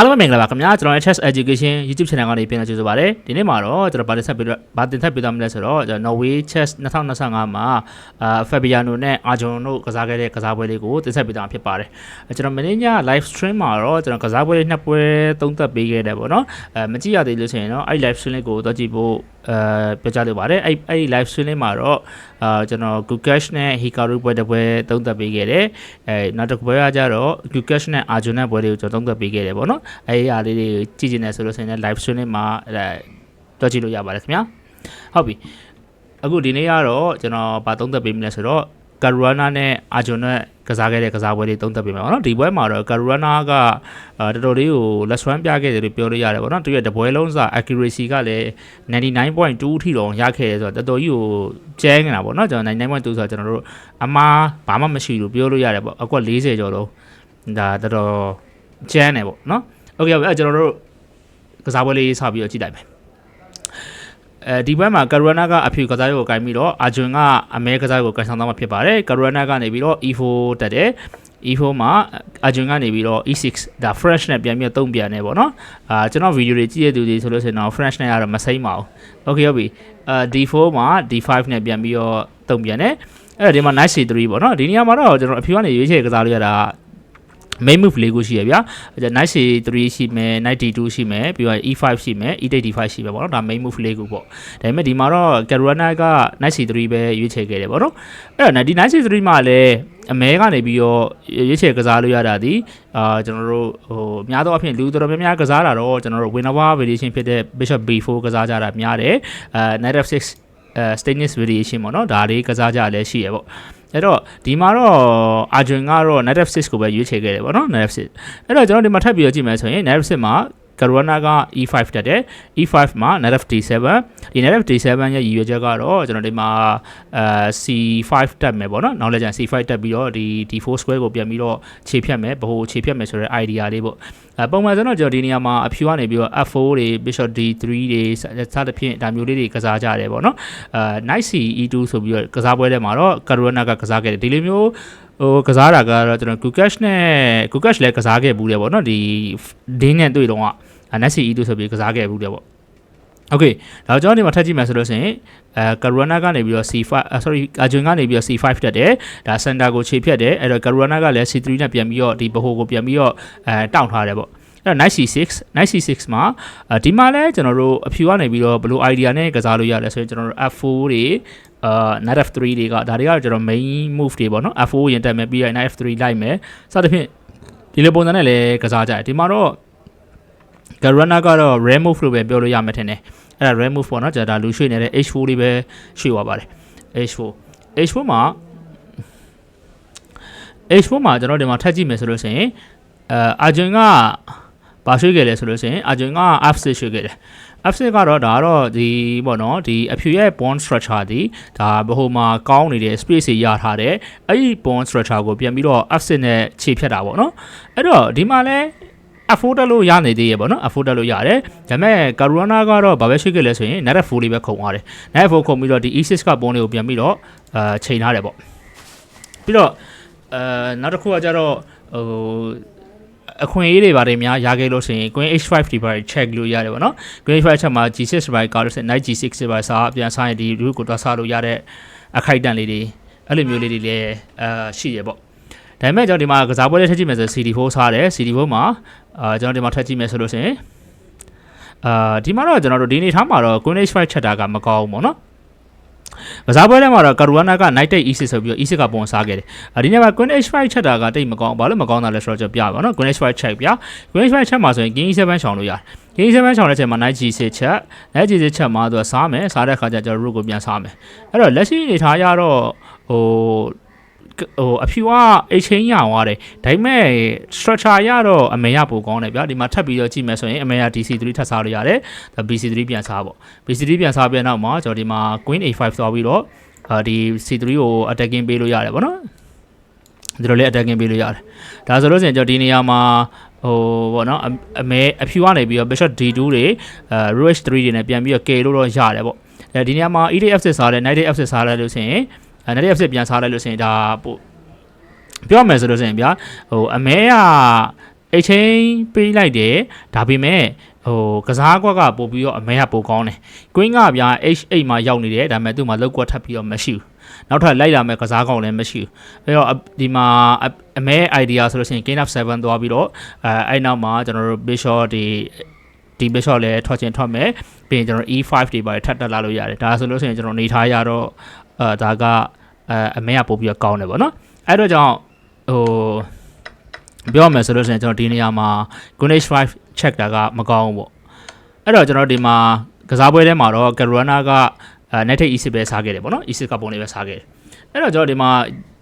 အားလုံးပဲမင်္ဂလာပါခင်ဗျာကျွန်တော်ရဲ့ Chess Education YouTube channel ကနေပြန်လည်ကြိုဆိုပါရစေဒီနေ့မှာတော့ကျွန်တော်ဗာတင်ဆက်ပြီးတော့ဗာတင်ဆက်ပြီးတော့မလဲဆိုတော့ကျွန်တော် Norway Chess 2025မှာအာ Fabiano နဲ့ Arjun တို့ကစားခဲ့တဲ့ကစားပွဲလေးကိုတင်ဆက်ပြီးတော့ဖြစ်ပါတယ်အဲကျွန်တော်မနေ့ည live stream မှာတော့ကျွန်တော်ကစားပွဲလေးနှစ်ပွဲသုံးသက်ပေးခဲ့တယ်ပေါ့နော်အဲမကြည့်ရသေးလို့ဆိုရင်တော့အဲ့ live stream လေးကိုတော့ကြည့်ဖို့ အဲပြောကြလိုပါတယ်အဲ့အဲ့ live stream လေးမှာတော့အာကျွန်တော် Gukesh နဲ့ Hikaru ပွဲတစ်ပွဲသုံးသက်ပေးခဲ့တယ်အဲနောက်တစ်ပွဲကကြတော့ Gukesh နဲ့ Arjun နဲ့ပွဲလေးကိုကျွန်တော်သုံးသက်ပေးခဲ့တယ်ပေါ့နော်အဲ့ဒီအားလေးတွေကြည့်ကျင်တယ်ဆိုလို့ဆိုရင်လည်း live stream လေးမှာအဲတွက်ကြည့်လို့ရပါတယ်ခင်ဗျာဟုတ်ပြီအခုဒီနေ့ကတော့ကျွန်တော်ဗာသုံးသက်ပေးမလဲဆိုတော့ Karuna နဲ့ Arjun နဲ့ ကစားခဲ့တဲ့ကစားပွဲလေးသုံးသက်ပေးမယ်ပေါ့နော်ဒီပွဲမှာတော့ Karuna ကအာတော်တော်လေးကို let's run ပြခဲ့တယ်လို့ပြောလို့ရတယ်ပေါ့နော်သူရဲ့တပွဲလုံးစာ accuracy ကလည်း99.2ထိတော့ရခဲ့တယ်ဆိုတော့တော်တော်ကြီးကိုကျဲနေတာပေါ့နော်ကျွန်တော်99.2ဆိုတော့ကျွန်တော်တို့အမားဘာမှမရှိလို့ပြောလို့ရတယ်ပေါ့အကွက်40ကျော်လုံးဒါတော်တော်ကျန်းတယ်ပေါ့နော်โอเคအဲ့ကျွန်တော်တို့ကစားပွဲလေးစပြီးတော့ကြည့်လိုက်မယ် အဲဒီဘက်မှာကရူနာကအဖြူကစားရုပ်ကိုကင်ပြီးတော့အာဂျွန်ကအမဲကစားရုပ်ကိုကန်ဆောင်သွားမှာဖြစ်ပါတယ်ကရူနာကနေပြီးတော့ E4 တက်တယ် E4 မှာအာဂျွန်ကနေပြီးတော့ E6 ဒါ fresh နဲ့ပြန်ပြီးတော့တုံးပြန်နေပေါ့နော်အာကျွန်တော်ဗီဒီယိုတွေကြည့်ရတဲ့သူတွေဆိုလို့ရှိရင်တော့ fresh နဲ့ကတော့မစိမ့်ပါဘူး okay ဟုတ်ပြီအာ D4 မှာ D5 နဲ့ပြန်ပြီးတော့တုံးပြန်တယ်အဲ့ဒါဒီမှာ knight c3 ပေါ့နော်ဒီနေရာမှာတော့ကျွန်တော်အဖြူကနေရွေးချယ်ကစားလို့ရတာ main move လေးခုရှိရဗျာအဲ knight c3 ရှိမယ် knight d2 ရှိမယ်ပြီးတော့ e5 ရှိမယ် e8 d5 ရှိမယ်ပေါ့နော်ဒါ main move လေးခုပေါ့ဒါပေမဲ့ဒီမှာတော့ Carolina က knight c3 ပဲရွေးချယ်ခဲ့တယ်ပေါ့နော်အဲ့တော့ဒီ knight c3 မှာလည်းအမဲကနေပြီးတော့ရွေးချယ်ကစားလို့ရတာဒီအာကျွန်တော်တို့ဟိုအများသောအားဖြင့်လူတော်တော်များများကစားတာတော့ကျွန်တော်တို့ winner variation ဖြစ်တဲ့ bishop b4 ကစားကြတာများတယ်အဲ knight f6 အဲ stainless variation ပေါ့နော်ဒါလေးကစားကြလည်းရှိရပေါ့ အဲ့တော့ဒီမှာတော့အာဂျွန်ကတော့ native 6ကိုပဲရွေးချယ်ခဲ့တယ်ပေါ့နော် native 6အဲ့တော့ကျွန်တော်ဒီမှာထပ်ပြီးတော့ကြည့်မယ်ဆိုရင် native 6မှာ Corona က E5 တက်တယ် E5 မှာ native D7 ဒီ native D7 ရဲ့ရည်ရွယ်ချက်ကတော့ကျွန်တော်ဒီမှာအဲ C5 တက်မယ်ပေါ့နော်နောက်လည်းကျန် C5 တက်ပြီးတော့ဒီ D4 square ကိုပြန်ပြီးတော့ခြေဖြတ်မယ်ဘို့ခြေဖြတ်မယ်ဆိုတဲ့ idea လေးပေါ့အဲပုံမှန်ဆိုတော့ကျွန်တော်ဒီနေရာမှာအဖြူကနေပြီးတော့ F4 တွေ Bishop D3 တွေစသဖြင့်ဒါမျိုးလေးတွေကစားကြတယ်ပေါ့နော်အဲ Knight C E2 ဆိုပြီးတော့ကစားပွဲထဲမှာတော့ Corona ကကစားခဲ့တယ်ဒီလိုမျိုးဟိုကစားတာကတော့ကျွန်တော် Kukash နဲ့ Kukash လည်းကစားခဲ့ဘူးတယ်ပေါ့နော်ဒီ Ding နဲ့တွေ့တော့ က Nasi E2 ဆိုပြီးကစားခဲ့ဘူးတယ်ပေါ့ Okay ဒါကျွန်တော်ဒီမှာထပ်ကြည့်မယ်ဆိုလို့ရှိရင်အဲ Corona ကနေပြီးတော့ C5 uh, sorry Arjun ကနေပြီးတော့ C5 တက်တယ်ဒါ center ကိုခြေဖြတ်တယ်အဲ့တော့ Corona ကလည်း C3 နဲ့ပြန်ပြီးတော့ဒီဘဟိုကိုပြန်ပြီးတော့အဲတောင့်ထားတယ်ပေါ့အဲ့တော့ Knight C6 Knight C6 မှာဒီမှာလဲကျွန်တော်တို့အဖြူကနေပြီးတော့ဘယ်လို idea နဲ့ကစားလို့ရလဲဆိုရင်ကျွန်တော်တို့ F4 တွေအာ knight f3 တွေကဒါတွေကကျွန်တော် main move တွေပေါ့နော် f4 ရင်တက်မယ်ပြီးရင် knight f3 လိုက်မယ်စသဖြင့်ဒီလိုပုံစံနဲ့လည်းကစားကြတယ်ဒီမှာတော့ Garana ကတော့ rare move လို့ပဲပြောလို့ရမှာထင်တယ်အဲ့ဒါ rare move ပေါ့နော်ကျွန်တော်ဒါလူရွှေ့နေတဲ့ h4 လေးပဲရွှေ့သွားပါတယ် h4 h4 မှာ h4 မှာကျွန်တော်ဒီမှာထပ်ကြည့်မယ်ဆိုလို့ရှိရင်အဲအာဂျင်ကဘာရွှေ့ခဲ့လဲဆိုလို့ရှိရင်အာဂျင်က f6 ရွှေ့ခဲ့တယ် F6 ကတော့ဒါကတော့ဒီပေါ့နော်ဒီအဖြူရဲ့ bond structure ဒီဒါဘဟိုမှာကောင်းနေတဲ့ space တွေရထားတယ်အဲ့ဒီ bond structure ကိုပြန်ပြီးတော့ F6 နဲ့ခြေဖြတ်တာပေါ့နော်အဲ့တော့ဒီမှာလဲ afford တက်လို့ရနေသေးရပေါ့နော် afford တက်လို့ရတယ်ဒါပေမဲ့ Corona ကတော့ဘာပဲရှိခဲ့လဲဆိုရင် net 4လေးပဲခုံသွားတယ် net 4ခုံပြီးတော့ဒီ E6 ကပုံလေးကိုပြန်ပြီးတော့အာချိန်ထားတယ်ပေါ့ပြီးတော့အဲနောက်တစ်ခုကကြတော့ဟိုအခွင့်အရေးတွေပါတယ်များရခဲ့လို့ရှိရင် Queen H5 ဒီပါ check လို့ရတယ်ပေါ့နော် Queen H5 ချက်မှာ G6 ပါကောက်လို့ရှိရင် Knight G6 ပါစားပြန်စားရင်ဒီ root ကိုတော့စားလို့ရတဲ့အခိုက်အတန့်လေးတွေအဲ့လိုမျိုးလေးတွေလည်းအာရှိရပေါ့ ဒါပေမဲ့ကျွန်တော်ဒီမှာကစားပွဲလေးထည့်ကြည့်မယ်ဆို CD4 စားတယ် CD4 မှာအာကျွန်တော်ဒီမှာထည့်ကြည့်မယ်ဆိုလို့ရှိရင်အာဒီမှာတော့ကျွန်တော်တို့ဒီနေ့ထားမှာတော့ Queen H5 ချက်တာကမကောင်းဘူးပေါ့နော်ကစားပွဲထဲမှာတော့ကာရူဝနာက night take e6 ဆိုပြီးတော့ e6 ကပုံစားခဲ့တယ်။အဒီနေ့မှာ queen h5 ချက်တာကတိတ်မကောင်းဘာလို့မကောင်းတာလဲဆိုတော့ကျွန်တော်ပြပါနော် queen h5 ချက်ပြ queen h5 ချက်မှာဆိုရင် king e7 ချောင်လို့ရတယ်။ king e7 ချောင်တဲ့ချိန်မှာ knight g6 ချက် knight g6 ချက်မှာသူကစားမယ်စားတဲ့ခါကျကျွန်တော် rook ကိုပြန်စားမယ်။အဲ့တော့လက်ရှိအနေထားရတော့ဟို ဟိုအဖြူက exchange ရသွားတယ်ဒါပေမဲ့ structure ရတော့အမေရပိုကောင်းတယ်ဗျာဒီမှာထပ်ပြီးတော့ကြည့်မယ်ဆိုရင်အမေရ DC3 ထပ်စားလို့ရတယ်ဒါ BC3 ပြန်စားပေါ့ BC3 ပြန်စားပြီးနောက်မှာကျွန်တော်ဒီမှာ Queen A5 သွားပြီးတော့အာဒီ C3 ကို attacking ပေးလို့ရတယ်ဗောနော်ဒီလိုလေး attacking ပေးလို့ရတယ်ဒါဆိုလို့ဆိုရင်ကျွန်တော်ဒီနေရာမှာဟိုဗောနော်အမဲအဖြူကနေပြီးတော့ bishop d2 တွေအဲ rook h3 တွေနဲ့ပြန်ပြီးတော့ k လို့တော့ရတယ်ဗောအဲဒီနေရာမှာ e f6 စားတယ် knight f6 စားတယ်လို့ဆိုရင် အဲ knight f6 ပြန်စားလိုက်လို့ဆိုရင်ဒါပို့ပြောမယ်ဆိုလို့ဆိုရင်ဗျာဟိုအမဲကအချင်းပေးလိုက်တယ်ဒါပေမဲ့ဟိုကစားကွက်ကပို့ပြီးတော့အမဲကပိုကောင်းတယ် queen ကဗျာ h8 မှာရောက်နေတယ်ဒါပေမဲ့သူ့မှာလောက်ကွက်ထပ်ပြီးတော့မရှိဘူးနောက်ထပ်လိုက်လာမဲ့ကစားကောင်လည်းမရှိဘူးအဲ့တော့ဒီမှာအမဲ idea ဆိုလို့ရှိရင် king of 7သွားပြီးတော့အဲအဲ့နောက်မှာကျွန်တော်တို့ bishop ဒီဒီ bishop လည်းထွက်ချင်းထွက်မယ်ပြီးရင်ကျွန်တော် e5 တွေပါထပ်တက်လာလို့ရတယ်ဒါဆိုလို့ရှိရင်ကျွန်တော်နေထားရတော့အဲဒါက အဲအမဲကပို့ပြီးတော့ကောင်းတယ်ပေါ့နော်အဲ့တော့ကြောင့်ဟိုပြောမယ်ဆိုလို့ရှိရင်ကျွန်တော်ဒီနေရာမှာ queen h5 check တာကမကောင်းဘူးပေါ့အဲ့တော့ကျွန်တော်ဒီမှာကစားပွဲထဲမှာတော့ Caruana ကအဲ net e6 ပဲစားခဲ့တယ်ပေါ့နော် e6 ကပုံလေးပဲစားခဲ့တယ်အဲ့တော့ကျွန်တော်ဒီမှာ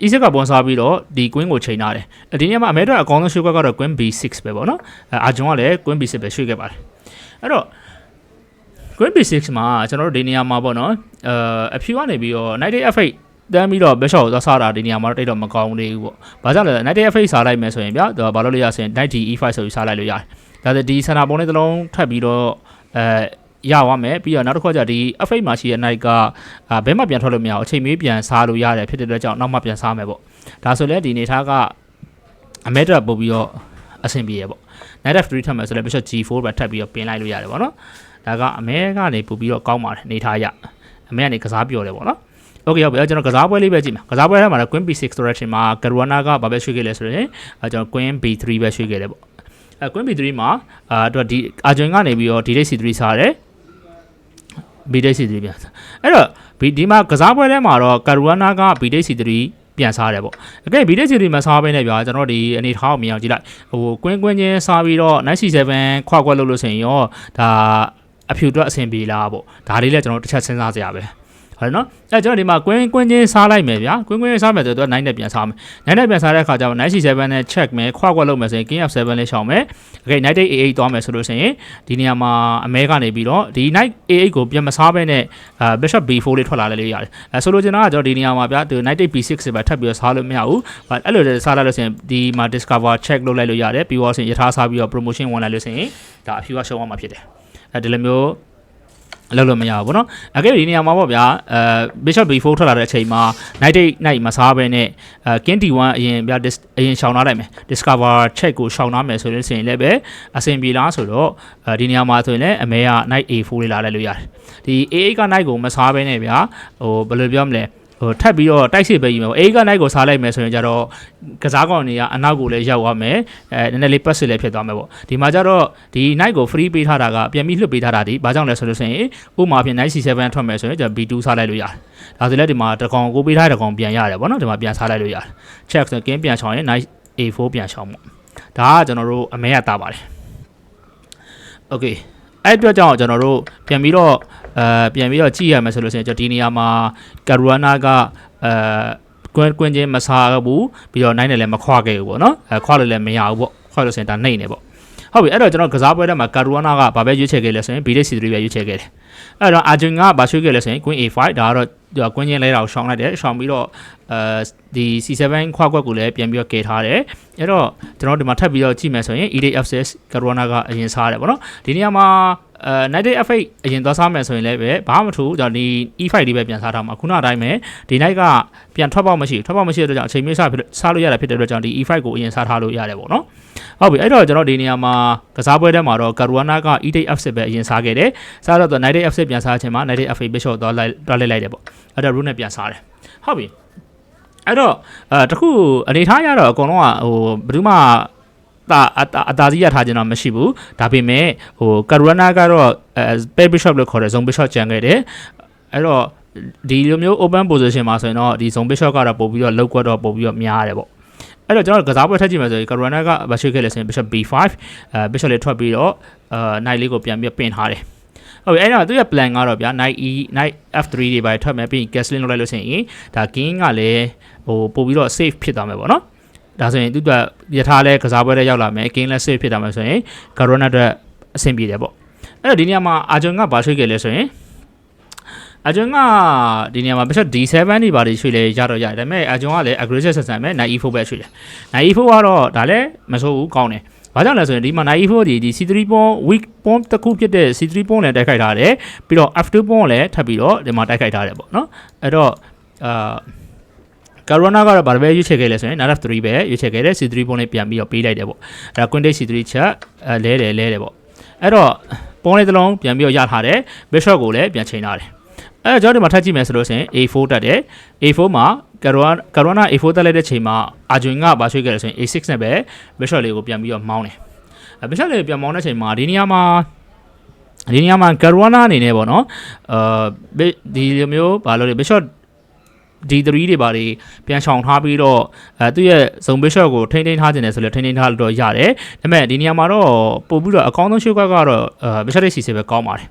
e6 ကပုံစားပြီးတော့ဒီ queen ကိုချိန်ထားတယ်ဒီနေရာမှာအမဲတော့အကောင်းဆုံးရွှေ့ကွက်ကတော့ queen b6 ပဲပေါ့နော်အဲအာဂျွန်ကလည်း queen b6 ပဲရွှေ့ခဲ့ပါတယ်အဲ့တော့ queen b6 မှာကျွန်တော်တို့ဒီနေရာမှာပေါ့နော်အဲအဖြူကနေပြီးတော့ knight f8 တန်းပြီးတော့ bishop ကိုသွားစားတာဒီနေရာမှာတော့တိတ်တော့မကောင်းသေးဘူးပေါ့။ဘာကြောင့်လဲ knight f8 စားလိုက်မယ်ဆိုရင်ဗျာသူကဘာလို့လဲရဆိုရင် knight e5 ဆိုပြီးစားလိုက်လို့ရတယ်။ဒါဆိုဒီဆန္ဒပုံလေးတစ်လုံးထပ်ပြီးတော့အဲရသွားမယ်ပြီးတော့နောက်တစ်ခါကျဒီ F8 မှာရှိတဲ့ night ကဘဲမှပြန်ထွက်လို့မရအောင်အချိန်မေးပြန်စားလို့ရတယ်ဖြစ်တဲ့အတွက်ကြောင့်နောက်မှပြန်စားမယ်ပေါ့ဒါဆိုလဲဒီနေထားကအမဲတက်ပို့ပြီးတော့အဆင်ပြေရပေါ့ night f3 ထပ်မယ်ဆိုလဲ bishop g4 ပဲထပ်ပြီးတော့ပြင်လိုက်လို့ရတယ်ပေါ့နော်ဒါကအမဲကနေပို့ပြီးတော့ကောင်းပါတယ်နေထားရအမဲကနေကစားပြောတယ်ပေါ့နော် โอเคဟုတ်ပြီကျွန်တော်ကစားပွဲလေးပဲကြည့်မှာကစားပွဲထဲမှာလည်း queen b6 direction မှာ caruana ကဘာပဲရွှေ့ခဲ့လဲဆိုရင်အဲကျွန်တော် queen b3 ပဲရွှေ့ခဲ့တယ်ပေါ့အဲ queen b3 မှာအာတော့ဒီအာဂျွန်ကနေပြီးတော့ d c3 စားတယ် BDC3 ပြန်စားအဲ့တော့ဒီမှာကစားပွဲထဲမှာတော့ကာရူဝနာက BDC3 ပြန်စားတယ်ပေါ့အကဲ BDC3 မစားဘဲနဲ့ဗျာကျွန်တော်ဒီအနေထားကိုမြင်အောင်ကြည့်လိုက်ဟိုကွင်းကွင်းချင်းစားပြီးတော့97ခွာခွက်လို့လို့ဆိုရင်ရောဒါအဖြူတော့အဆင်ပြေလားပေါ့ဒါလေးလည်းကျွန်တော်တစ်ချက်စဉ်းစားစရာပဲ ဘာလဲနော်အဲကျွန်တော်ဒီမှာကွင်းကွင်းချင်းစားလိုက်မယ်ဗျာကွင်းကွင်းချင်းစားမယ်ဆိုတော့9နဲ့ပြန်စားမယ်9နဲ့ပြန်စားတဲ့အခါကျတော့987နဲ့ check မယ်ခွာခွက်လုပ်မယ်ဆိုရင် king f7 လေးရှောင်မယ် okay knight 88သွားမယ်ဆိုလို့ရှိရင်ဒီနေရာမှာအမဲကနေပြီးတော့ဒီ knight a8 ကိုပြန်မစားဘဲနဲ့အဲ bishop b4 လေးထွက်လာလဲလေးရတယ်အဲဆိုလိုချင်တာကကျွန်တော်ဒီနေရာမှာဗျာဒီ knight b6 ပဲထပ်ပြီးတော့စားလို့မရဘူးဘာအဲ့လိုစားလိုက်လို့ဆိုရင်ဒီမှာ discover check လုပ်လိုက်လို့ရတယ်ပြီးတော့ဆိုရင်ယထာစားပြီးတော့ promotion ဝင်လိုက်လို့ဆိုရင်ဒါအဖြူကရှုံးသွားမှာဖြစ်တယ်အဲဒီလိုမျိုး လောက်လို့မရဘူးဗောနော်အကဲဒီနေရာမှာပေါ့ဗျာအဲ bishop b4 ထွက်လာတဲ့အချိန်မှာ knight 8 knight မစားဘဲနဲ့အဲ king d1 အရင်ဗျာအရင်ရှောင်ထားလိုက်မယ် discover check ကိုရှောင်ထားမယ်ဆိုရင်လည်းလည်းပဲအဆင်ပြေလားဆိုတော့အဲဒီနေရာမှာဆိုရင်လည်းအမဲက knight a4 လေးလာလိုက်လို့ရတယ်ဒီ a8 က knight ကိုမစားဘဲနဲ့ဗျာဟိုဘယ်လိုပြောမလဲ ဟိုထပ်ပြီးတော့တိုက်စစ်ပဲယူမယ်အေးကနိုင်ကိုစားလိုက်မယ်ဆိုရင်ကြတော့ကစားကောင်တွေကအနောက်ကိုလည်းရောက်သွားမယ်အဲနည်းနည်းလေးပတ်စစ်လည်းဖြစ်သွားမယ်ပေါ့ဒီမှာကြတော့ဒီ night ကို free ပေးထားတာကပြန်ပြီးလွှတ်ပေးထားတာဒီဘာကြောင့်လဲဆိုလို့ရှိရင်ဥပမာဖြင့် night c7 ထွက်မယ်ဆိုရင်ကျွန်တော် b2 စားလိုက်လို့ရတယ်ဒါဆိုလည်းဒီမှာတကောင်ကိုပေးထားတဲ့တကောင်ပြန်ရတယ်ပေါ့နော်ဒီမှာပြန်စားလိုက်လို့ရတယ် check ဆိုကင်းပြန်ချောင်းရင် night a4 ပြန်ချောင်းပေါ့ဒါကကျွန်တော်တို့အမဲရတာပါတယ် okay အဲ့အတွက်ကြောင့်ကျွန်တော်တို့ပြန်ပြီးတော့ အဲပြန်ပြီးတော့ကြည့်ရမယ်ဆိုလို့ရှိရင်ကျွန်တော်ဒီနေရာမှာကာရူနာကအဲကွင်းကွင်းချင်းမစားဘူးပြီးတော့နိုင်တယ်လည်းမခွာခဲ့ဘူးပေါ့နော်အဲခွာလို့လည်းမရဘူးပေါ့ခွာလို့ဆိုရင်ဒါနှိမ့်နေပေါ့ဟုတ်ပြီအဲ့တော့ကျွန်တော်ကစားပွဲထဲမှာကာရူနာကဘာပဲရွေးချယ်ခဲ့လဲဆိုရင် BDC3 ပဲရွေးချယ်ခဲ့တယ်အဲ့တော့အာဂျင်ကဘာရွှေ့ခဲ့လဲဆိုရင် Queen A5 ဒါကတော့ဒီကွင်းချင်းလဲတာကိုရှောင်းလိုက်တယ်ရှောင်းပြီးတော့အဲဒီ C7 ခွာကွက်ကိုလည်းပြန်ပြီးတော့ကယ်ထားတယ်အဲ့တော့ကျွန်တော်ဒီမှာထပ်ပြီးတော့ကြည့်မယ်ဆိုရင် E8 F6 ကာရူနာကအရင်စားတယ်ပေါ့နော်ဒီနေရာမှာ အဲ night f8 အရင်သွားစားမယ်ဆိုရင်လည်းပဲဘာမှမထူဒါဒီ e5 လေးပဲပြန်စားထားမှာခုနအတိုင်းပဲဒီ night ကပြန်ထွက်ပေါက်မရှိထွက်ပေါက်မရှိတဲ့အတွက်ကြောင့်အချိန်မျိုးစားစားလို့ရတာဖြစ်တဲ့အတွက်ကြောင့်ဒီ e5 ကိုအရင်စားထားလို့ရတယ်ပေါ့နော်ဟုတ်ပြီအဲ့တော့ကျွန်တော်ဒီနေရာမှာကစားပွဲထဲမှာတော့ Caruana က e8 f6 ပဲအရင်စားခဲ့တယ်စားတော့ night f6 ပြန်စားခြင်းမှာ night f8 bishop သွားလိုက်သွားလိုက်လိုက်တယ်ပေါ့အဲ့တော့ rook နဲ့ပြန်စားတယ်ဟုတ်ပြီအဲ့တော့အဲတခုအနေထားရတော့အကုန်လုံးကဟိုဘယ်သူမှ တာအတာစီရထားခြင်းတော့မရှိဘူးဒါပေမဲ့ဟိုကာရူနာကတော့အဲ pair bishop လို့ခေါ်တဲ့ zone bishop ကျန်ခဲ့တယ်အဲ့တော့ဒီလိုမျိုး open position မှာဆိုရင်တော့ဒီ zone bishop ကတော့ပို့ပြီးတော့လောက်ကွက်တော့ပို့ပြီးတော့များတယ်ပေါ့အဲ့တော့ကျွန်တော်ကစားပွဲထက်ကြည့်မယ်ဆိုရင်ကာရူနာကဘာရှိခဲ့လဲဆိုရင် bishop b5 အဲ bishop လေးထွက်ပြီးတော့အဲ knight လေးကိုပြန်ပြီးပင်ထားတယ်ဟုတ်ပြီအဲ့တော့သူရဲ့ plan ကတော့ဗျာ knight e knight f3 တွေပဲထွက်မယ်ပြီးရင် castling လုပ်လိုက်လို့ရှိရင်ဒါ king ကလည်းဟိုပို့ပြီးတော့ safe ဖြစ်သွားမယ်ပေါ့နော် ဒါဆိုရင်သူကယထာလဲကစားပွဲတွေရောက်လာမယ် game လဲ save ဖြစ်တာမယ်ဆိုရင် corona အတွက်အဆင်ပြေတယ်ပေါ့အဲ့တော့ဒီနေရာမှာအာဂျွန်ကဘာရွှေ့ခဲ့လဲဆိုရင်အာဂျွန်ကဒီနေရာမှာ bishop d7 တွေဘာတွေရွှေ့လဲရတော့ရတယ်ဒါပေမဲ့အာဂျွန်ကလည်း aggressive ဆက်ဆံမယ် knight e4 ပဲရွှေ့တယ် knight e4 ကတော့ဒါလည်းမဆိုးဘူးကောင်းတယ်ဘာကြောင့်လဲဆိုရင်ဒီမှာ knight e4 ဒီဒီ c3 pawn weak pawn တစ်ခုဖြစ်တဲ့ c3 pawn လည်းတိုက်ခိုက်ထားတယ်ပြီးတော့ f2 pawn လည်းထပ်ပြီးတော့ဒီမှာတိုက်ခိုက်ထားတယ်ပေါ့နော်အဲ့တော့အာ ကကာရိုနာကတော့ဗာပဲရွေးချယ်ခဲ့လဲဆိုရင် knight f3 ပဲရွေးချယ်ခဲ့တယ် c3 ပုံးလေးပြန်ပြီးတော့ပေးလိုက်တယ်ပေါ့အဲ့ဒါ queen take c3 ချက်အဲလဲတယ်လဲတယ်ပေါ့အဲ့တော့ပုံးလေးတစ်လုံးပြန်ပြီးတော့ရထားတယ် bishop ကိုလည်းပြန်ချိန်ထားတယ်အဲ့တော့ကျွန်တော်ဒီမှာထပ်ကြည့်မယ်ဆိုလို့ရှိရင် a4 တက်တယ် a4 မှာကာရိုနာကာရိုနာ a4 တက်လိုက်တဲ့ချိန်မှာအာဂျွင်ကဗာရွှေ့ခဲ့တယ်ဆိုရင် a6 နဲ့ပဲ bishop လေးကိုပြန်ပြီးတော့မောင်းတယ်အဲ bishop လေးကိုပြန်မောင်းတဲ့ချိန်မှာဒီနေရာမှာဒီနေရာမှာကာရိုနာအနေနဲ့ပေါ့နော်အာဒီလိုမျိုးဘာလို့လဲ bishop D3 တွေပါတွေပြန်ချောင်ထားပြီးတော့အဲသူ့ရဲ့ဇုံ bishop ကိုထိန်းထိန်းထားခြင်းတယ်ဆိုလဲထိန်းထိန်းထားလို့တော့ရတယ်ဒါပေမဲ့ဒီနေရာမှာတော့ပို့ပြီးတော့အကောင်းဆုံးရှုပ်ကတော့အဲ bishop C7 ပဲကောင်းပါတယ်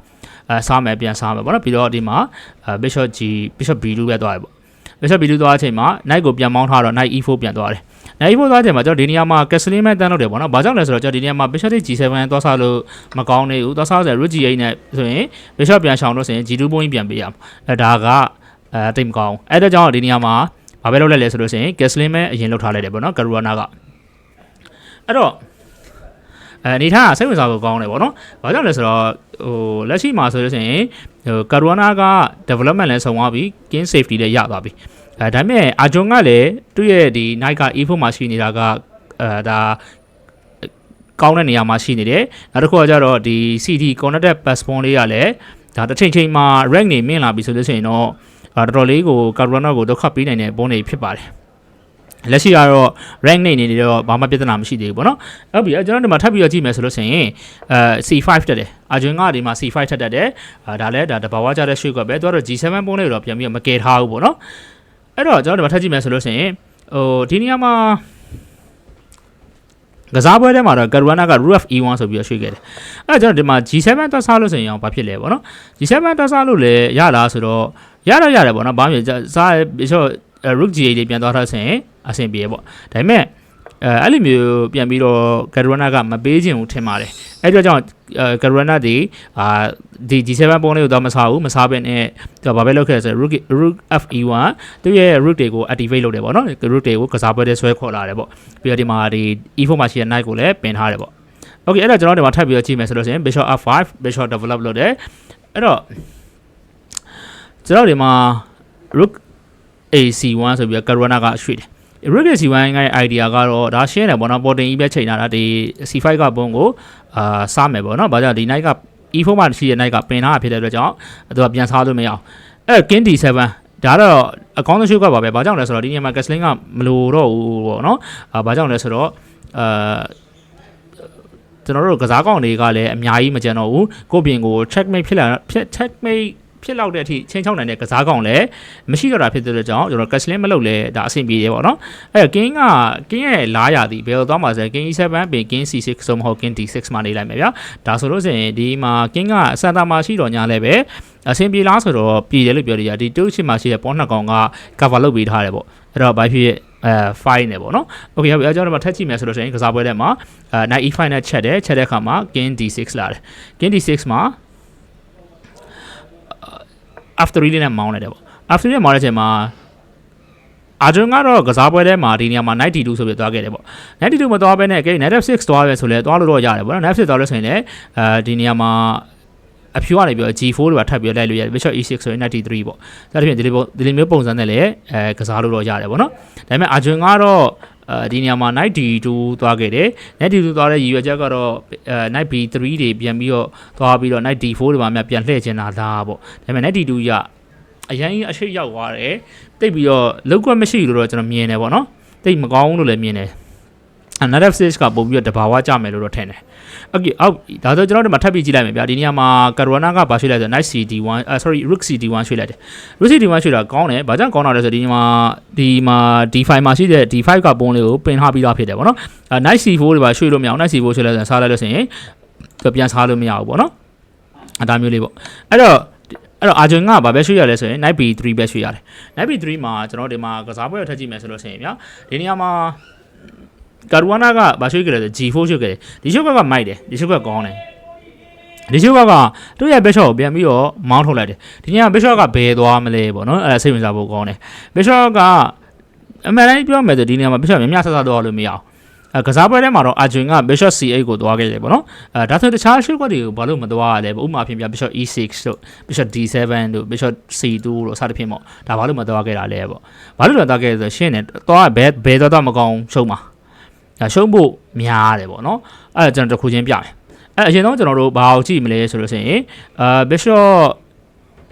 အဲစားမယ်ပြန်စားမယ်ပေါ့နော်ပြီးတော့ဒီမှာအဲ bishop G bishop B2 ပဲသွားတယ်ပေါ့ bishop B2 သွားတဲ့အချိန်မှာ knight ကိုပြန်မောင်းထားတော့ knight E4 ပြန်သွားတယ် knight E4 သွားတဲ့အချိန်မှာကျွန်တော်ဒီနေရာမှာ castling မဲ့တန်းလို့တယ်ပေါ့နော်ဘာကြောင့်လဲဆိုတော့ကျွန်တော်ဒီနေရာမှာ bishop G7 သွားစားလို့မကောင်းနေဘူးသွားစားဆို rook G8 နဲ့ဆိုရင် bishop ပြန်ချောင်လို့ဆိုရင် G2 ဘုံကြီးပြန်ပေးရမှာအဲဒါက အဲတိတ်မကောင်းအဲ့ဒါကြောင့်ဒီနေရာမှာဘာပဲလုပ်လိုက်လဲဆိုလို့ရှိရင် castling မဲ့အရင်လုပ်ထားလိုက်တယ်ပေါ့နော် Caruana ကအဲ့တော့အဲအနေထားကစိတ်ဝင်စားဖို့ကောင်းတယ်ပေါ့နော်။ဘာကြောင့်လဲဆိုတော့ဟိုလက်ရှိမှာဆိုလို့ရှိရင်ဟို Caruana က development လည်းဆုံးသွားပြီ king safety လည်းရသွားပြီ။အဲဒါပေမဲ့အာဂျွန်ကလည်းသူ့ရဲ့ဒီ night က e4 မှာရှိနေတာကအဲဒါကောင်းတဲ့နေရာမှာရှိနေတယ်။နောက်တစ်ခုကကျတော့ဒီ CD connected passport လေးကလည်းဒါတစ်ချိန်ချိန်မှာ rank နေမြင့်လာပြီဆိုလို့ရှိရင်တော့အာ တော်တော်လေးကို Caruana ကိုဒုက္ခပေးနိုင်တဲ့ဘုန်းတွေဖြစ်ပါတယ်။လက်ရှိကတော့ rank နေနေတော့ဘာမှပြဿနာမရှိသေးဘူးပေါ့နော်။ဟုတ်ပြီကျွန်တော်ဒီမှာထပ်ပြီးတော့ကြည့်မယ်ဆိုလို့ရှိရင်အဲ C5 တက်တယ်။အာဂျွန်ကဒီမှာ C5 ထက်တက်တယ်။အာဒါလည်းဒါတဘာဝကြတဲ့ရွှေ့ကပဲသူကတော့ G7 ပုံးလေးတော့ပြန်ပြီးတော့မကယ်ထားဘူးပေါ့နော်။အဲ့တော့ကျွန်တော်ဒီမှာထပ်ကြည့်မယ်ဆိုလို့ရှိရင်ဟိုဒီနေရာမှာကစားပွဲထဲမှာတော့ Caruana က Rook E1 ဆိုပြီးတော့ရွှေ့ခဲ့တယ်။အဲ့တော့ကျွန်တော်ဒီမှာ G7 တက်စားလို့ဆိုရင်အောင်ဘာဖြစ်လဲပေါ့နော်။ G7 တက်စားလို့လည်းရလားဆိုတော့ ရတော့ရတယ်ပေါ့နော်။ဘာမှမဖြစ်စားပြီးတော့ Rook G8 လေးပြန်သွားထားဆိုရင်အဆင်ပြေပေါ့။ဒါပေမဲ့အဲအဲ့လိုမျိုးပြန်ပြီးတော့ Caruana ကမပေးခြင်းဘူးထင်ပါတယ်။အဲ့ဒီတော့ကြောင့်အဲ Caruana ဒီအာဒီ G7 ပုံးလေးကိုတော့မစားဘူးမစားဘဲနဲ့သူကဘာပဲလုပ်ခဲ့လဲဆိုတော့ Rook Rook FE1 သူရဲ့ Rook တွေကို activate လုပ်တယ်ပေါ့နော်။ Rook တွေကိုကစားပွဲထဲဆွဲခေါ်လာတယ်ပေါ့။ပြီးတော့ဒီမှာဒီ E4 မှာရှိတဲ့ knight ကိုလည်းပင်ထားတယ်ပေါ့။ Okay အဲ့တော့ကျွန်တော်ဒီမှာထပ်ပြီးတော့ကြည့်မယ်ဆိုလို့ရှိရင် Bishop F5 Bishop develop လုပ်တယ်။အဲ့တော့ ကျွန်တော်ဒီမှာ Rook AC1 ဆိုပြီးတော့ Caruana ကရွှေ့တယ် Rook AC1 ရဲ့ idea ကတော့ဒါရှင်းတယ်ပေါ့နော်ပေါ်တင်ကြီးပဲချိန်လာတာဒီ C5 ကဘုံကိုအာစားမယ်ပေါ့နော်ဘာကြောင့်ဒီ knight က E4 မှာရှိတဲ့ knight ကပင်ထားတာဖြစ်တဲ့အတွက်ကြောင့်သူကပြန်စားလို့မရအောင်အဲ့ King D7 ဒါတော့အကောင်းဆုံးရှုပ်ကပါပဲဘာကြောင့်လဲဆိုတော့ဒီနေရာမှာ Castling ကမလိုတော့ဘူးပေါ့နော်အာဘာကြောင့်လဲဆိုတော့အာကျွန်တော်တို့ကစားကောင်တွေကလည်းအများကြီးမကြံတော့ဘူးကိုပြင်ကို checkmate ဖြစ်လာဖြစ် checkmate ဖြစ်လောက်တဲ့အထိချင်းချောင်းနိုင်တဲ့ကစားကောင်လည်းမရှိတော့တာဖြစ်တဲ့ကြောင့်ကျွန်တော် Castling မလုပ်လဲဒါအဆင်ပြေတယ်ပေါ့နော်အဲ King က King ရဲ့လားရသည်ဘယ်လိုသွားမှာဆိုရင် King E7 ပြင် King C6 ဆိုမဟုတ် King D6 မှာနေလိုက်မယ်ဗျာဒါဆိုလို့ဆိုရင်ဒီမှာ King ကစန်တာမှာရှိတော့ညာလဲပဲအဆင်ပြေလားဆိုတော့ပြည်တယ်လို့ပြောရဒီတုတ်ချစ်မှာရှိတဲ့ပေါ်နှစ်ကောင်က cover လုပ်ပေးထားတယ်ပေါ့အဲ့တော့ဘာဖြစ်ဖြစ်အဲ fine နေပေါ့နော်။ Okay ဟုတ်ပြီအကြောင်းတော့ထပ်ကြည့်မယ်ဆိုလို့ရှိရင်ကစားပွဲထဲမှာအဲ knight e5 နဲ့ချက်တယ်ချက်တဲ့အခါမှာ king d6 လာတယ်။ king d6 မှာ after 3လေးနဲ့မောင်းလိုက်တယ်ပေါ့ after 3နဲ့မောင်းတဲ့အချိန်မှာအာဂျွန်ကတော့ကစားပွဲထဲမှာဒီနေရာမှာ92ဆိုပြီးသွားခဲ့တယ်ပေါ့92မသွားဘဲနဲ့ okay negative 6သွားပဲဆိုလဲသွားလို့တော့ရတယ်ပေါ့နော် negative သွားလို့ဆိုရင်လည်းအဲဒီနေရာမှာအဖြူကနေပြီးတော့ G4 တွေပါထပ်ပြီးလိုက်လို့ရတယ် Bishop E6 ဆိုရင်93ပေါ့ဒါတဖြင့်ဒီလိုဒီလိုမျိုးပုံစံနဲ့လည်းအဲကစားလို့တော့ရတယ်ပေါ့နော်ဒါပေမဲ့အာဂျွန်ကတော့ အဲဒီနေရာမှာ knight d2 သွားခဲ့တယ် knight d2 သွားတဲ့ရည်ရွယ်ချက်ကတော့အဲ knight b3 တွေပြန်ပြီးတော့သွားပြီးတော့ knight d4 တွေပါများပြန်လှည့်ချင်တာလားပေါ့ဒါပေမဲ့ knight d2 ရအရင်အရှိတ်ရောက်သွားတယ်တိတ်ပြီးတော့လောက်ကွက်မရှိလို့တော့ကျွန်တော်မြင်တယ်ပေါ့နော်တိတ်မကောင်းလို့လည်းမြင်တယ် native stage ကပုံပြီးတော့တဘာဝကြမယ်လို့တော့ထင်တယ်။ Okay အောက်ဒါဆိုကျွန်တော်တို့မှာထပ်ပြီးကြည့်လိုက်မယ်ဗျာဒီနေရာမှာ Caruana ကဘာရွှေ့လိုက်ဆို Knight CD1 အဲ sorry Rook CD1 ရွှေ့လိုက်တယ်။ Rook CD1 ရွှေ့တာကောင်းတယ်။ဘာကြောင့်ကောင်းတာလဲဆိုဒီနေရာမှာဒီမှာ D5 မှာရှိတဲ့ D5 ကပုံးလေးကိုပင်ထားပြီးသားဖြစ်တယ်ပေါ့နော်။အဲ Knight C4 တွေပါရွှေ့လို့မရအောင် Knight C4 ရွှေ့လိုက်ဆိုစားလိုက်လို့ဆိုရင်ပြန်စားလို့မရဘူးပေါ့နော်။အဲဒါမျိုးလေးပေါ့။အဲ့တော့အဲ့တော့အာဂျွန်ကဘာပဲရွှေ့ရလဲဆိုရင် Knight B3 ပဲရွှေ့ရတယ်။ Knight B3 မှာကျွန်တော်ဒီမှာကစားပွဲကိုထပ်ကြည့်မယ်ဆိုလို့ရှိရင်ဗျာဒီနေရာမှာ ကာရူဝနာကဗာရွှေ့ကြတယ်ဆို G4 ရွှေ့ကြတယ်ဒီရွှေ့ကမိုက်တယ်ဒီရွှေ့ကကောင်းတယ်ဒီရွှေ့ကသူ့ရဲ့ bishop ကိုပြန်ပြီးတော့မောင်းထုတ်လိုက်တယ်ဒီညက bishop ကဘယ်သွားမလဲပေါ့နော်အဲစိတ်ဝင်စားဖို့ကောင်းတယ် bishop ကအမှန်တိုင်းပြောမယ်ဆိုဒီနေရာမှာ bishop မြမြဆဆသွားလို့မရအောင်အဲကစားပွဲထဲမှာတော့အာဂျွင်က Bishop C8 ကိုသွားခဲ့တယ်ပေါ့နော်အဲဒါဆိုတခြားရှုပ်ကွက်တွေကိုဘာလို့မသွားရလဲပေါ့ဥပမာအဖြစ်ပြ Bishop E6 တို့ Bishop D7 တို့ Bishop C2 တို့စသဖြင့်ပေါ့ဒါဘာလို့မသွားခဲ့တာလဲပေါ့ဘာလို့လဲသွားခဲ့လဲဆိုတော့ရှင်းတယ်သွားဘဲဘဲသွားတော့မကောင်းရှုံးမှာ ဒါရှုံးဖို့များတယ်ပေါ့နော်အဲဒါကျွန်တော်တစ်ခုချင်းပြမယ်အဲအရင်ဆုံးကျွန်တော်တို့ဘာကိုကြည့်မလဲဆိုလို့ရှိရင်အာ Bishop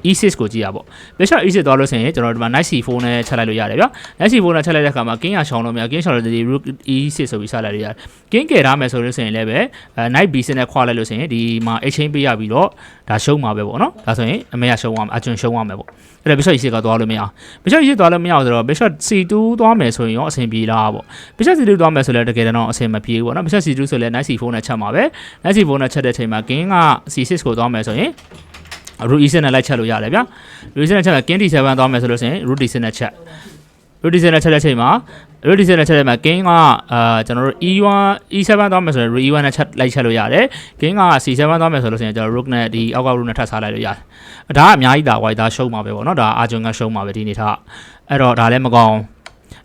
E6 ကိုကြည့်ရပေါ့ Bishop E6 သွားလို့ဆိုရင်ကျွန်တော်ဒီမှာ Knight C4 နဲ့ချက်လိုက်လို့ရတယ်ဗျာ Knight C4 နဲ့ချက်လိုက်တဲ့အခါမှာ King ရရှောင်းလို့မရ King ရှောင်းလို့ဒီ Rook E6 ဆိုပြီးဆက်လိုက်လို့ရတယ် King ကယ်ထားမယ်ဆိုလို့ဆိုရင်လည်းပဲအဲ Knight B6 နဲ့ခွာလိုက်လို့ဆိုရင်ဒီမှာ exchange ပေးရပြီးတော့ဒါရှုံးမှာပဲပေါ့နော်ဒါဆိုရင်အမေကရှုံးသွားမှာအကျွန်းရှုံးသွားမယ်ပေါ့အဲ့ဒါ Bishop E6 ကသွားလို့မရအောင် Bishop E6 သွားလို့မရအောင်ဆိုတော့ Bishop C2 သွားမယ်ဆိုရင်ရောအဆင်ပြေလားပေါ့ Bishop C2 သွားမယ်ဆိုလည်းတကယ်တော့အဆင်မပြေဘူးပေါ့နော် Bishop C2 ဆိုလည်း Knight C4 နဲ့ချက်မှာပဲ Knight C4 နဲ့ချက်တဲ့ချိန်မှာ King က C6 ကိုသွားမယ်ဆိုရင် root e နဲ့လိုက်ချက်လို့ရတယ်ဗျာ root e နဲ့ချက်က king d7 သွားမယ်ဆိုလို့ရှိရင် root d7 နဲ့ချက် root d7 နဲ့ချက်တဲ့ချိန်မှာ root d7 နဲ့ချက်တဲ့မှာ king ကအာကျွန်တော်တို့ e1 e7 သွားမယ်ဆိုရင် root e1 နဲ့ချက်လိုက်ချက်လို့ရတယ် king က c7 သွားမယ်ဆိုလို့ရှိရင်ကျွန်တော် rook နဲ့ဒီအောက်က rook နဲ့ထပ်စားလိုက်လို့ရတယ်ဒါကအများကြီးဒါ white ဒါရှုံးမှာပဲပေါ့နော်ဒါအာဂျွန်ကရှုံးမှာပဲဒီနေ့ထားအဲ့တော့ဒါလည်းမကောင်း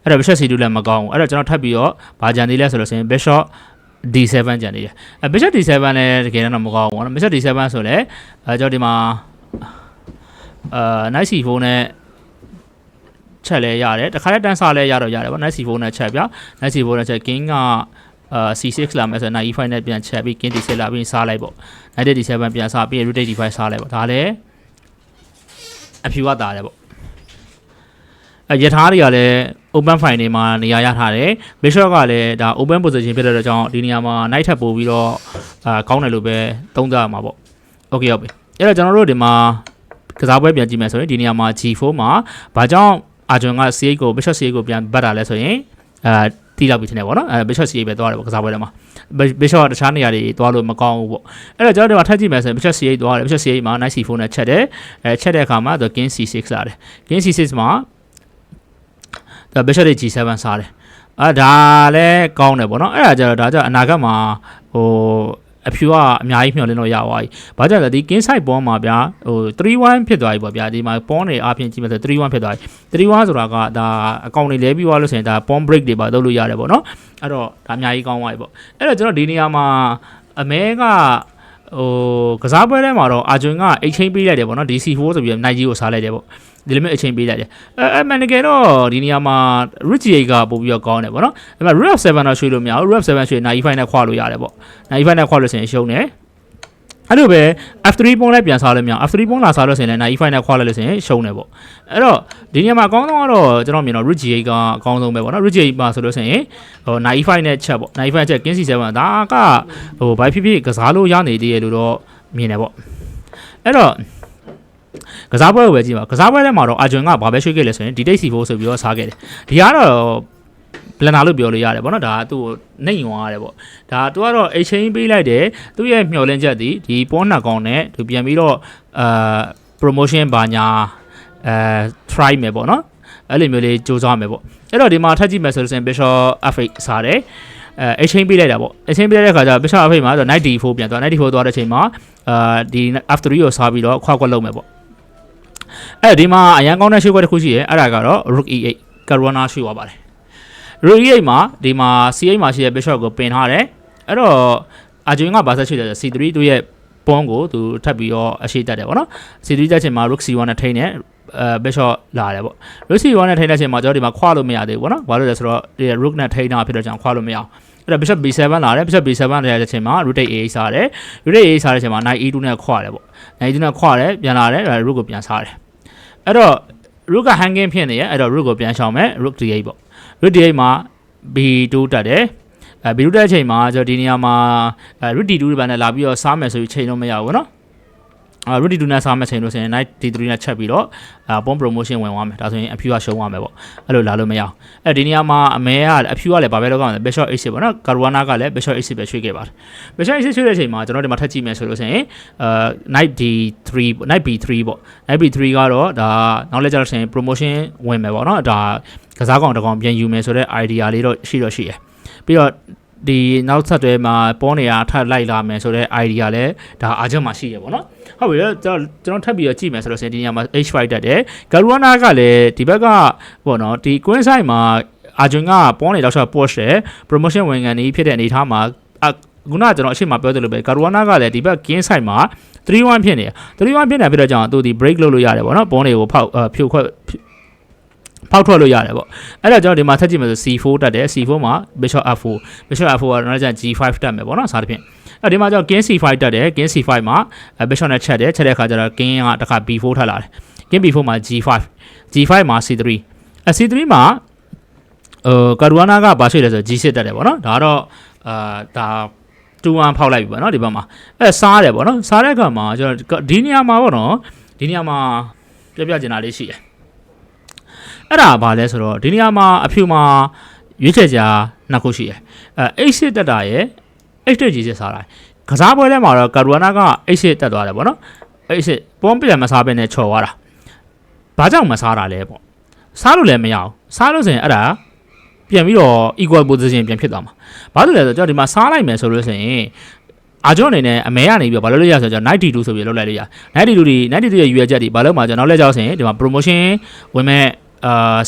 အဲ့တော့ bishop c2 လည်းမကောင်းဘူးအဲ့တော့ကျွန်တော်ထပ်ပြီးတော့ဘာကြံသေးလဲဆိုလို့ရှိရင် bishop D7 ကျန်နေတယ်အဲ Bishop D7 လည်းတကယ်တော့မကောင်းဘူးပေါ့နော် Bishop D7 ဆိုလည်းအဲကျွန်တော်ဒီမှာအာ Knight C4 နဲ့ချက်လဲရတယ်တခါတည်းတန်းစားလဲရတော့ရတယ်ပေါ့ Knight C4 နဲ့ချက်ပြ Knight C4 နဲ့ချက် King ကအာ C6 လာမယ်ဆိုရင် Knight E5 နဲ့ပြန်ချက်ပြီး King D6 လာပြီးစားလိုက်ပေါ့ Knight D7 ပြန်စားပြီး Rook D5 စားလိုက်ပေါ့ဒါလည်းအဖြူကတာတယ်ပေါ့အဲရထားတွေကလည်း open file တွေမှာနေရာရထားတယ် bishop ကလည်းဒါ open position ဖြစ်တဲ့အတွက်ကြောင့်ဒီနေရာမှာ knight ထပ်ပို့ပြီးတော့အာကောင်းတယ်လို့ပဲသုံးသပ်ရမှာပေါ့ okay ဟုတ်ပြီအဲ့တော့ကျွန်တော်တို့ဒီမှာကစားပွဲပြန်ကြည့်မယ်ဆိုရင်ဒီနေရာမှာ G4 မှာဘာကြောင့်အာဂျွန်က C8 ကို bishop C8 ကိုပြန် bắt တာလဲဆိုရင်အာတီးလောက်ပြီထင်တယ်ပေါ့နော်အဲ bishop C8 ပဲသွားတယ်ပေါ့ကစားပွဲထဲမှာ bishop ကတခြားနေရာတွေသွားလို့မကောင်းဘူးပေါ့အဲ့တော့ကျွန်တော်တို့ကထပ်ကြည့်မယ်ဆိုရင် bishop C8 သွားတယ် bishop C8 မှာ knight C4 နဲ့ချက်တယ်အဲချက်တဲ့အခါမှာသူ king C6 လာတယ် king C6 မှာ ဒါ bishop တွေ G7 စားတယ်အာဒါလည်းကောင်းတယ်ပေါ့နော်အဲ့ဒါကြတော့ဒါကြအနာဂတ်မှာဟိုအဖြူကအများကြီးမျှော်လင့်လို့ရသွားပြီ။ဘာကြောင့်လဲဒီ king side ပေါ်မှာဗျာဟို3-1ဖြစ်သွားပြီပေါ့ဗျာဒီမှာ pawn တွေအပြင်ကြည့်မယ်ဆို3-1ဖြစ်သွားပြီ။3-1ဆိုတာကဒါအကောင့်တွေလဲပြီးသွားလို့ဆိုရင်ဒါ pawn break တွေပါလုပ်လို့ရတယ်ပေါ့နော်။အဲ့တော့ဒါအများကြီးကောင်းသွားပြီပေါ့။အဲ့တော့ကျွန်တော်ဒီနေရာမှာအမဲက ဟိုကစားပွဲထဲမှာတော့အာဂျွန်က exchange ပေးလိုက်တယ်ပေါ့နော် DC4 ဆိုပြီးတော့ night ကြီးကိုစားလိုက်တယ်ပေါ့ဒီလိုမျိုး exchange ပေးလိုက်တယ်အဲအဲမှန်တကယ်တော့ဒီနေရာမှာ rich ကပို့ပြီးတော့ကောင်းတယ်ပေါ့နော်ဒါပေမဲ့ rep 7တော့ရွှေ့လို့မရဘူး rep 7ရွှေ့ night 5နဲ့ခွာလို့ရတယ်ပေါ့ night 5နဲ့ခွာလို့ဆိုရင်ရှုံးတယ် အဲ့လိုပဲ F3 ပုံးလည်းပြန်စားလို့မရအောင် F3 ပုံးလာစားလို့ဆိုရင်လည်း night 5နဲ့ခွာလိုက်လို့ဆိုရင်ရှုံးတယ်ပေါ့အဲ့တော့ဒီနေရာမှာအကောင်းဆုံးကတော့ကျွန်တော်မြင်တော့ rich ကအကောင်းဆုံးပဲပေါ့နော် rich ပါဆိုလို့ဆိုရင်ဟို night 5နဲ့ချက်ပေါ့ night 5ချက် king c7 ဒါကဟိုဘိုင်ဖြစ်ဖြစ်ကစားလို့ရနေသေးတယ်လို့တော့မြင်တယ်ပေါ့အဲ့တော့ကစားပွဲကိုပဲကြည့်ပါကစားပွဲထဲမှာတော့အာဂျွန်ကဘာပဲရွှေ့ခဲ့လဲဆိုရင်ဒီတိတ်စီဖို့ဆိုပြီးတော့စားခဲ့တယ်ဒီကတော့ ပလန်နာလို့ပြောလို့ရတယ်ပေါ့နော်ဒါကသူ့ကိုနှိမ်ရွာရတယ်ပေါ့ဒါသူကတော့ exchange ပေးလိုက်တယ်သူ့ရဲ့မျှော်လင့်ချက်ဒီဒီပေါ်နာကောင်နဲ့သူပြန်ပြီးတော့အာ promotion ဘာညာအဲ try မယ်ပေါ့နော်အဲ့လိုမျိုးလေးစူးစမ်းမယ်ပေါ့အဲ့တော့ဒီမှာထပ်ကြည့်မယ်ဆိုလို့ဆိုရင် Bishop F8 စားတယ်အဲ exchange ပေးလိုက်တာပေါ့ exchange ပေးလိုက်တဲ့ခါကျ Bishop F8 မှာဆို Knight D4 ပြန်သွား Knight D4 သွားတဲ့ချိန်မှာအာဒီ F3 ကိုစားပြီးတော့ခွာခွက်လုပ်မယ်ပေါ့အဲ့ဒီမှာအရန်ကောင်းတဲ့ရွှေခွက်တစ်ခုရှိရဲအဲ့ဒါကတော့ Rook E8 Caruana ရွှေသွားပါတယ် Rook E8 မှာဒီမှာ C8 မှာရှိတဲ့ Bishop ကိုပင်ထားတယ်အဲ့တော့အာဂျွင်ကဘာဆက်ရှိတယ် C3 သူ့ရဲ့ပွန်းကိုသူထပ်ပြီးတော့အရှိတက်တယ်ပေါ့နော် C3 တက်ချိန်မှာ Rook C1 နဲ့ထိန်းတယ်အဲ Bishop လာတယ်ပေါ့ Rook C1 နဲ့ထိန်းတဲ့ချိန်မှာကျွန်တော်ဒီမှာခွာလို့မရသေးဘူးပေါ့နော်ဘာလို့လဲဆိုတော့ဒီ Rook နဲ့ထိန်းတာဖြစ်တဲ့ကြောင့်ခွာလို့မရအောင်အဲ့တော့ Bishop B7 လာတယ် Bishop B7 လာတဲ့အချိန်မှာ Rook A8 စားတယ် Rook A8 စားတဲ့အချိန်မှာ Knight E2 နဲ့ခွာတယ်ပေါ့ Knight E2 နဲ့ခွာတယ်ပြန်လာတယ် Rook ကိုပြန်စားတယ်အဲ့တော့ Rook က hanging ဖြစ်နေရအဲ့တော့ Rook ကိုပြန်ရှောင်မယ် Rook D8 ပေါ့ Rook D8 မှာ B2 တက်တယ်အဲ B2 တက်တဲ့အချိန်မှာကျွန်တော်ဒီနေရာမှာအဲ Rook D2 ဘန်နဲ့လာပြီးတော့စားမယ်ဆိုပြီးချိန်လို့မရဘူးเนาะ အာ Rook D2 နဲ့စားမယ်ချိန်လို့ဆိုရင် Knight D3 နဲ့ချက်ပြီးတော့အာ pawn promotion ဝင်သွားမယ်ဒါဆိုရင်အဖြူကရှုံးသွားမယ်ပေါ့အဲ့လိုလာလို့မရအောင်အဲ့ဒီနေရာမှာအမဲကအဖြူကလည်းဗာပဲလောက်ကောင်းတယ် Bishop H6 ပေါ့နော် Caruana ကလည်း Bishop H6 ပဲရွှေ့ခဲ့ပါတယ် Bishop H6 ရွှေ့တဲ့အချိန်မှာကျွန်တော်ဒီမှာထပ်ကြည့်မယ်ဆိုလို့ဆိုရင်အာ Knight D3 ပေါ့ Knight B3 ပေါ့ Knight B3 ကတော့ဒါနောက်လည်းကျတော့ဆိုရင် promotion ဝင်မယ်ပေါ့နော်ဒါကစားကောင်တစ်ကောင်ပြန်ယူမယ်ဆိုတဲ့ idea လေးတော့ရှိတော့ရှိရယ်ပြီးတော့ ဒီနောက်ဆက်တွဲမှာပေါ်နေတာထပ်လိုက်လာမယ်ဆိုတော့ idea လဲဒါအားချက်မှရှိရပေါ့နော်ဟုတ်ပြီကျွန်တော်ကျွန်တော်ထပ်ပြီးတော့ကြည့်မယ်ဆိုတော့ဒီနေရာမှာ H5 တက်တယ် Garuana ကလည်းဒီဘက်ကပေါ့နော်ဒီ Queen side မှာအာဂျွန်ကပေါ်နေတော့ရှော့ push တယ် promotion ဝင်ကန်နေဖြစ်တဲ့အနေအထားမှာအခုနကကျွန်တော်အရှိမပြောသလိုပဲကာရူဝနာကလည်းဒီဘက် game side မှာ3-1ဖြစ်နေတယ်3-1ဖြစ်နေပြီးတော့ကြောင့်သူဒီ break လုပ်လို့ရတယ်ပေါ့နော်ပေါ်နေကိုဖောက်ဖြိုခွက် ဖောက်ထွက်လို့ရတယ်ပေါ့အဲ့ဒါကြောင့်ဒီမှာထပ်ကြည့်မယ်ဆို C4 တက်တယ် C4 မှာ bishop f4 bishop f4 ကနောက်ကျန် G5 တက်မယ်ပေါ့နော်စားသဖြင့်အဲ့ဒီမှာကြောင့် king C5 တက်တယ် king C5 မှာ bishop နဲ့ချက်တယ်ချက်တဲ့အခါကျတော့ king ကတစ်ခါ B4 ထပ်လာတယ် king B4 မှာ G5 G5 မှာ C3 အ C3 မှာဟိုကာရူဝနာကဘာရှိလဲဆို G6 တက်တယ်ပေါ့နော်ဒါကတော့အာဒါ2-1ဖောက်လိုက်ပြီပေါ့နော်ဒီဘက်မှာအဲစားတယ်ပေါ့နော်စားတဲ့အခါမှာကျွန်တော်ဒီနေရာမှာပေါ့နော်ဒီနေရာမှာပြပြကျင်တာလေးရှိတယ် အဲ့ဒါဘာလဲဆိုတော့ဒီနေရာမှာအဖြူမှာရွေးချယ်ကြနှစ်ခုရှိတယ်အဲ H6 တက်တာရဲ့ H6 G6 စားတာကစားပွဲထဲမှာတော့ကာရူဝနာက H6 တက်သွားတယ်ပေါ့နော် H6 ပုံပြမစားဘဲနဲ့ချော်သွားတာဘာကြောင့်မစားတာလဲပေါ့စားလို့လည်းမရအောင်စားလို့ဆိုရင်အဲ့ဒါပြန်ပြီးတော့ equal position ပြန်ဖြစ်သွားမှာဘာလို့လဲဆိုတော့ကျွန်တော်ဒီမှာစားလိုက်မယ်ဆိုလို့ဆိုရင်အာဂျွန်အနေနဲ့အမဲကနေပြီးတော့ဘာလို့လဲရဆိုတော့92ဆိုပြီးလောက်လိုက်လို့ရ92ဒီ92ရဲ့ရွေချက်ဒီဘာလို့မှကျွန်တော်နောက်လက်ကြောက်ဆိုရင်ဒီမှာ promotion ဝင်မဲ့ အာ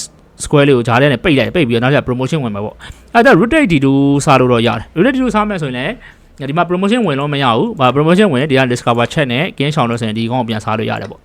square လေးကိုဂျားထဲနဲ့ပိတ်လိုက်ပိတ်ပြီးတော့နောက်ကျ promotion ဝင်မှာပေါ့အဲ့ဒါ rotate d2 စားလို့တော့ရတယ် rotate d2 စားမယ်ဆိုရင်လည်းဒီမှာ promotion ဝင်လို့မရဘူးဘာ promotion ဝင်ဒီက discover check နဲ့ gain ရှောင်လို့ဆိုရင်ဒီကောင်ကိုပြန်စားလို့ရတယ်ပေါ့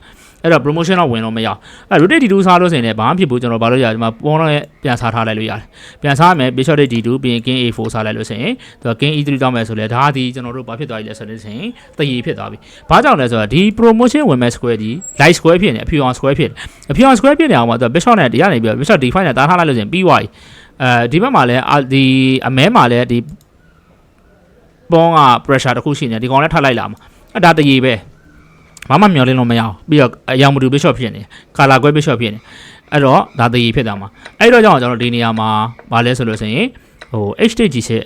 အဲ့တော့ promotion တော့ဝင်လို့မရအောင်အဲ့ rotate d2 စားလို့ဆိုရင်လည်းဘာမှဖြစ်ဘူးကျွန်တော်ဘာလို့ရဒီမှာပေါ်တော့ပြန်စားထားလိုက်လို့ရတယ်ပြန်စားမယ် bishop d2 ပြီးရင် king a4 စားလိုက်လို့ဆိုရင်သူက king e3 တောင်းမယ်ဆိုလဲဒါဒီကျွန်တော်တို့ဘာဖြစ်သွားပြီလဲဆိုလို့ဆိုရင်တည်ရဖြစ်သွားပြီဘာကြောင့်လဲဆိုတော့ဒီ promotion ဝင်မဲ့ square ဒီ light square ဖြစ်နေအဖြူအောင် square ဖြစ်အဖြူအောင် square ဖြစ်နေအောင်မှာသူက bishop နဲ့ဒီကနေပြီး bishop d5 နဲ့တားထားလိုက်လို့ဆိုရင်ပြီးသွားပြီအဲဒီဘက်မှာလည်းဒီအမဲမှာလည်းဒီပေါင်းက pressure တစ်ခုရှိနေဒီကောင်လည်းထပ်လိုက်လာမှာအဲ့ဒါတည်ရပဲ ဘာမှမျောလင်းလို့မရအောင်ပြီးတော့အယောင်မတူ bishop ဖြစ်နေကာလာကွဲ bishop ဖြစ်နေအဲ့တော့ဒါတည်ရဖြစ်သွားမှာအဲ့တော့ကြောင့်ကျွန်တော်ဒီနေရာမှာဗာလဲဆိုလို့ဆိုရင်ဟို h8 g ဆက်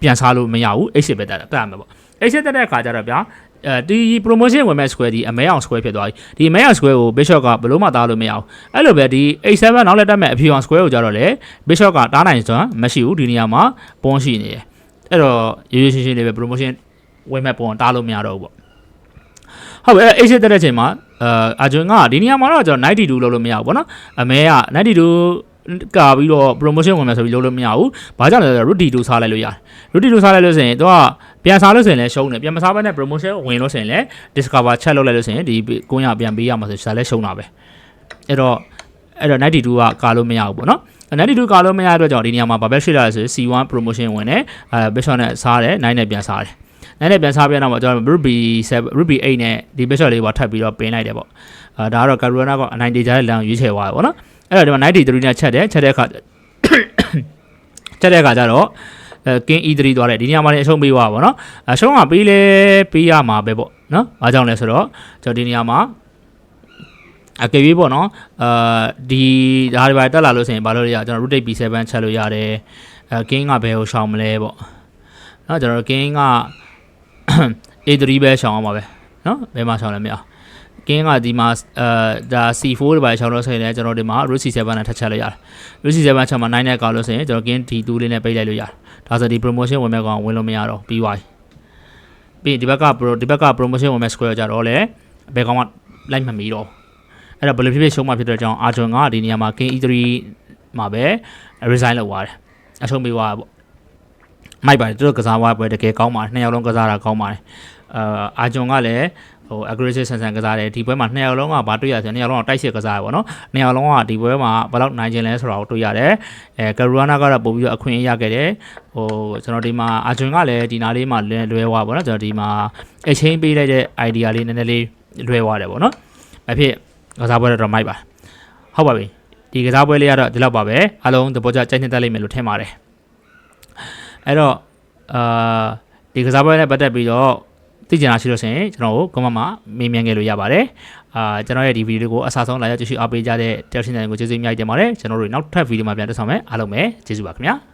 ပြန်စားလို့မရဘူး h8 ပဲတက်တက်ရမှာပေါ့ h8 တက်တဲ့အခါကျတော့ဗျာအဲဒီ promotion ဝင်မဲ့ square ဒီအမဲအောင် square ဖြစ်သွားပြီဒီအမဲအောင် square ကို bishop ကဘလို့မှတားလို့မရအောင်အဲ့လိုပဲဒီ h7 နောက်လက်တက်မဲ့အဖြူအောင် square ကိုကြတော့လေ bishop ကတားနိုင်စွာမရှိဘူးဒီနေရာမှာပွန်းရှိနေတယ်အဲ့တော့ရိုးရိုးရှင်းရှင်းလေးပဲ promotion ဝင်မဲ့ပွန်းတားလို့မရတော့ဘူးပေါ့ ဟုတ်ပဲအဲ့ h8 တက်တဲ့ချိန်မှာအာအာဂျွန်ကဒီနေရာမှာတော့ကျွန်တော်92လောက်လို့မရဘူးပေါ့နော်အမဲက92ကာပြီးတော့ promotion ဝင်မယ်ဆိုပြီးလုပ်လို့မရဘူး။ဘာကြောင့်လဲဆိုတော့ root d2 စားလိုက်လို့ရတယ်။ root d2 စားလိုက်လို့ဆိုရင်တော့ပြန်စားလို့ဆိုရင်လည်းရှုံးတယ်။ပြန်မစားဘဲနဲ့ promotion ဝင်လို့ဆိုရင်လည်း discover chat လုပ်လိုက်လို့ဆိုရင်ဒီကိုရပြန်ပေးရမှာဆိုစားလဲရှုံးတာပဲ။အဲ့တော့အဲ့တော့92ကကာလို့မရဘူးပေါ့နော်။92ကာလို့မရတဲ့အတွက်ကြောင့်ဒီနေရာမှာဘာပဲရှိလာလဲဆိုရင် C1 promotion ဝင်တယ်။အဲ bishop နဲ့စားတယ် 9 နဲ့ပြန်စားတယ်။ နိုင်နဲ့ပြန်စားပြတော့မှကျွန်တော် Ruby 7 Ruby 8နဲ့ဒီ bishop လေးပါထပ်ပြီးတော့ပင်လိုက်တယ်ပေါ့အာဒါကတော့ Karuna ကအနိုင်တေချာတဲ့လမ်းရွေးချယ်သွားတယ်ပေါ့နော်အဲ့တော့ဒီမှာ93နဲ့ချက်တယ်ချက်တဲ့အခါချက်တဲ့အခါကျတော့အဲ King E3 သွားတယ်ဒီနေရာမှာလည်းအရှုံးပေးသွားပါပေါ့နော်အရှုံးကပေးလဲပေးရမှာပဲပေါ့နော်ဘာကြောင့်လဲဆိုတော့ကျွန်တော်ဒီနေရာမှာအကယ်၍ပေါ့နော်အာဒီဒါတွေပါတက်လာလို့ဆိုရင်ဘာလို့လဲရကျွန်တော် root B7 ချက်လို့ရတယ်အဲ king ကဘယ်ကိုရှောင်မလဲပေါ့နော်ကျွန်တော် king က A3 ပဲရှောင်အောင်ပါပဲနော်ဘယ်မှာရှောင်လဲမရအောင်ကင်းကဒီမှာအဲဒါ C4 တွေပါရှောင်းလို့ဆိုရင်လည်းကျွန်တော်ဒီမှာ root C7 နဲ့ထပ်ချက်လို့ရတယ် root C7 ချက်မှာ9နဲ့ကောက်လို့ဆိုရင်ကျွန်တော်ကင်း D2 လေးနဲ့ပိတ်လိုက်လို့ရတယ်ဒါဆိုဒီ promotion ဝင်မဲ့ကောင်ဝင်လို့မရတော့ပြီးသွားပြီပြီးဒီဘက်က pro ဒီဘက်က promotion ဝင်မဲ့ square ကြတော့လေဘယ်ကောင်မှလိုက်မမီတော့အဲ့ဒါဘယ်လိုဖြစ်ဖြစ်ရှုံးမှဖြစ်တဲ့အကြောင်းအာဂျွန်ကဒီနေရာမှာ king e3 မှာပဲ resign လုပ်သွားတယ်အရှုံးပေးသွားတာပေါ့ မိုက်ပါတယ်သူတို့ကစားဝါပွဲတကယ်ကောင်းပါတယ်နှစ်ယောက်လုံးကစားတာကောင်းပါတယ်အာအာဂျွန်ကလည်းဟို aggressive ဆန်ဆန်ကစားတယ်ဒီပွဲမှာနှစ်ယောက်လုံးကဘာတွေ့ရဆိုနှစ်ယောက်လုံးကတိုက်စစ်ကစားရပါတော့နှစ်ယောက်လုံးကဒီပွဲမှာဘယ်လောက်နိုင်ခြင်းလဲဆိုတာကိုတွေ့ရတယ်အဲကရူနာကတော့ပို့ပြီးတော့အခွင့်အရေးရခဲ့တယ်ဟိုကျွန်တော်ဒီမှာအာဂျွန်ကလည်းဒီနားလေးမှာလွယ်လွယ်သွားပါတော့ကျွန်တော်ဒီမှာ exchange ပေးလိုက်တဲ့ idea လေးနည်းနည်းလေးလွယ်သွားတယ်ပေါ့နော်အဖြစ်ကစားပွဲတော့မိုက်ပါဟုတ်ပါပြီဒီကစားပွဲလေးကတော့ဒီလောက်ပါပဲအားလုံးသဘောကျကြိုက်နှစ်သက်လိမ့်မယ်လို့ထင်ပါတယ် အဲ့တော့အာဒီကစားပွဲနဲ့ပတ်သက်ပြီးတော့သိကြတာရှိလို့ဆိုရင်ကျွန်တော်ကို comment မှာမေးမြန်းခဲ့လို့ရပါတယ်အာကျွန်တော်ရဲ့ဒီဗီဒီယိုကိုအစားဆုံးလာရောက်ကြည့်ရှုအားပေးကြတဲ့တက်ရှင်တဲ့ကိုကျေးဇူးအများကြီးတင်ပါတယ်ကျွန်တော်တို့နောက်ထပ်ဗီဒီယိုမှာပြန်တွေ့ဆောင်မယ်အားလုံးပဲကျေးဇူးပါခင်ဗျာ